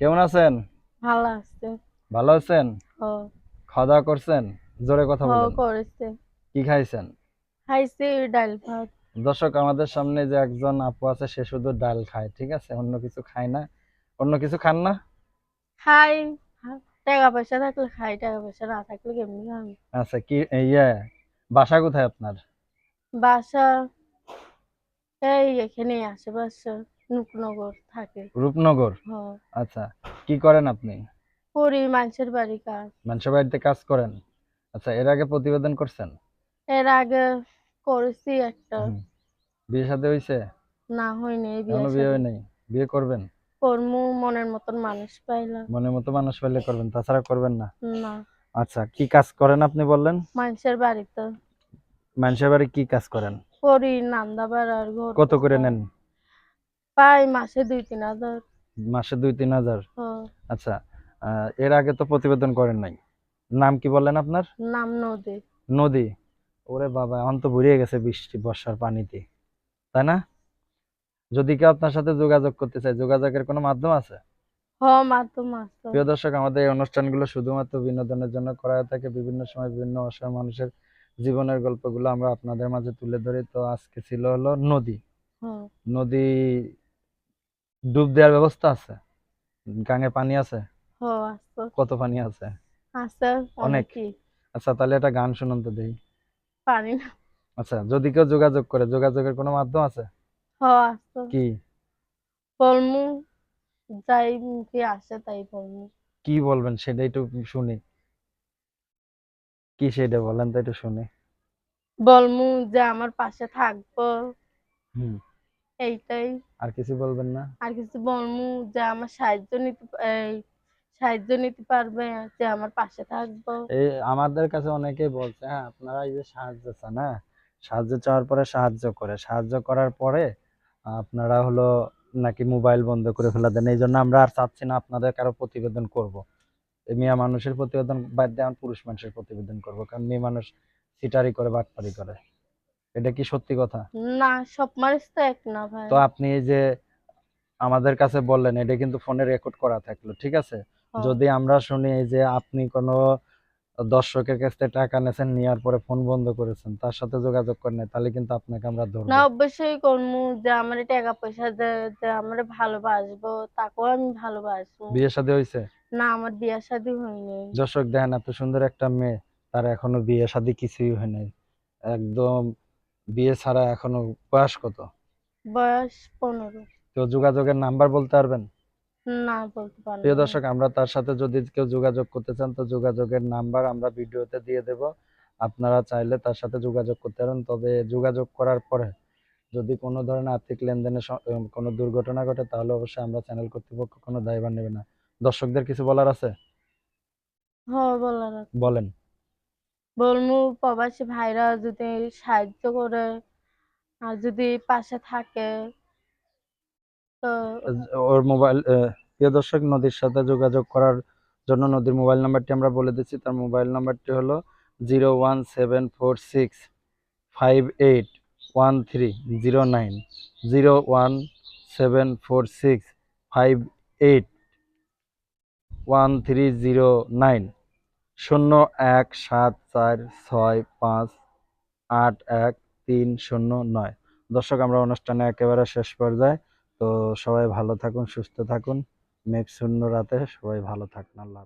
কেমন আছেন? ভালো আছে। ভালো আছেন? খাওয়া দাওয়া করছেন? জোরে কথা বলুন। করেছে। কি খাইছেন? খাইছি ডাল ভাত। দর্শক আমাদের সামনে যে একজন আপু আছে সে শুধু ডাল খায় ঠিক আছে? অন্য কিছু খায় না। অন্য কিছু খান না? খাই। টাকা পয়সা থাকলে খাই টাকা পয়সা না থাকলে কেমনি খাই আচ্ছা কি ইয়ে বাসা কোথায় আপনার? বাসা এই এখানে আশেপাশে। নুকনগর থাকে। রূপনগর? আচ্ছা কি করেন আপনি? করি মানুষের বাড়ি কাজ। মানুষের বাড়িতে কাজ করেন? আচ্ছা এর আগে প্রতিবেদন করছেন? এর আগে করেছি একটা। বিয়ে শাদী হয়েছে না হয়নি বিয়ে বিয়ে হয় নাই? বিয়ে করবেন? কর্মু মনের মতন মানুষ পাইলাম। মনের মতো মানুষ পাইলে করবেন তাছাড়া করবেন না? না। আচ্ছা কি কাজ করেন আপনি বললেন? মানুষের বাড়িতে। মানুষের বাড়ি কি কাজ করেন? করি নান্দাবার আর ঘর। কত করে নেন? পাই মাসে দুই তিন হাজার। মাসে দুই তিন হাজার? আচ্ছা এর আগে তো প্রতিবেদন করেন নাই। নাম কি বললেন আপনার? নাম নদী। নদী। ওরে বাবা এখন তো ভরিয়ে গেছে বৃষ্টি বর্ষার পানিতে। তাই না? যদি কেউ আপনার সাথে যোগাযোগ করতে চায় যোগাযোগের কোনো মাধ্যম আছে? প্রিয় দর্শক আমাদের এই অনুষ্ঠানগুলো শুধুমাত্র বিনোদনের জন্য করা হয়ে থাকে। বিভিন্ন সময় বিভিন্ন অসহায় মানুষের জীবনের গল্পগুলো আমরা আপনাদের মাঝে তুলে ধরি। তো আজকে ছিল হলো নদী। নদী ডুব দেওয়ার ব্যবস্থা আছে? গাঙে পানি আছে? কত পানি আছে? আছে অনেক। আচ্ছা তাহলে একটা গান শুনুন তো পারি না আচ্ছা যদি কেউ যোগাযোগ করে যোগাযোগের কোনো মাধ্যম আছে। কি? বলমু যাই মুখে আসে তাই বলমু। কি বলবেন সেটা একটু শুনি। কি সেটা বলেন তো একটু শুনি। বলমু যে আমার পাশে থাকব। হুম। এইটাই। আর কিছু বলবেন না? আর কিছু বলমু যে আমার সাহায্য নিতে সাহায্য নিতে পারবে যে আমার পাশে থাকব। এই আমাদের কাছে অনেকেই বলছে হ্যাঁ আপনারা এই যে সাহায্য চান হ্যাঁ? সাহায্য চাওয়ার পরে সাহায্য করে। সাহায্য করার পরে আপনারা হলো নাকি মোবাইল বন্ধ করে ফেলা দেন। এই জন্য আমরা আর চাচ্ছি না আপনাদের কারও প্রতিবেদন করব। এই মেয়ে মানুষের প্রতিবেদন বাদ দিয়ে আমরা পুরুষ মানুষের প্রতিবেদন করব কারণ মেয়ে মানুষ সিটারি করে বাটপারি করে। এটা কি সত্যি কথা? না সব মানুষ তো এক না ভাই। তো আপনি এই যে আমাদের কাছে বললেন এটা কিন্তু ফোনে রেকর্ড করা থাকল ঠিক আছে? যদি আমরা শুনি এই যে আপনি কোনো দর্শকের কাছ থেকে টাকা নেছেন নেওয়ার পরে ফোন বন্ধ করেছেন তার সাথে যোগাযোগ করেন তাহলে কিন্তু আপনাকে আমরা ধরবো। না অবশ্যই করমু যে আমার টাকা পয়সা যে আমার ভালোবাসবো তাকেও আমি ভালোবাসবো। বিয়ে শাদী হয়েছে? না আমার বিয়ে শাদী হয়নি। দর্শক দেখেন এত সুন্দর একটা মেয়ে তার এখনও বিয়ে শাদী কিছুই হয় নাই। একদম বিয়ে ছাড়া এখনও বয়স কত? বয়স পনেরো। তো যোগাযোগের নাম্বার বলতে পারবেন? না বলতে পারব প্রিয় দর্শক আমরা তার সাথে যদি কেউ যোগাযোগ করতে চান তো যোগাযোগের নাম্বার আমরা ভিডিওতে দিয়ে দেব। আপনারা চাইলে তার সাথে যোগাযোগ করতে পারেন তবে যোগাযোগ করার পরে যদি কোনো ধরনের আর্থিক লেনদেনে কোনো দুর্ঘটনা ঘটে তাহলে অবশ্যই আমরা চ্যানেল কর্তৃপক্ষ কোনো দায়ভার নেবে না। দর্শকদের কিছু বলার আছে? হ বলার আছে। বলেন। বলমু, প্রবাসী ভাইরা যদি সাহায্য করে, আর যদি পাশে থাকে, তো ওর মোবাইল প্রিয় দর্শক, নদীর সাথে যোগাযোগ করার জন্য নদীর মোবাইল নাম্বারটি আমরা বলে দিচ্ছি। তার মোবাইল নাম্বারটি হলো zero one seven four six five eight one three zero nine zero one seven four six five eight one three zero nine. শূন্য এক সাত চার ছয় পাঁচ আট এক তিন শূন্য নয়। দর্শক, আমরা অনুষ্ঠানে একেবারে শেষ পর্যায়ে। তো সবাই ভালো থাকুন, সুস্থ থাকুন। মেঘ শূন্য রাতে সবাই ভালো থাকুন। আল্লাহ।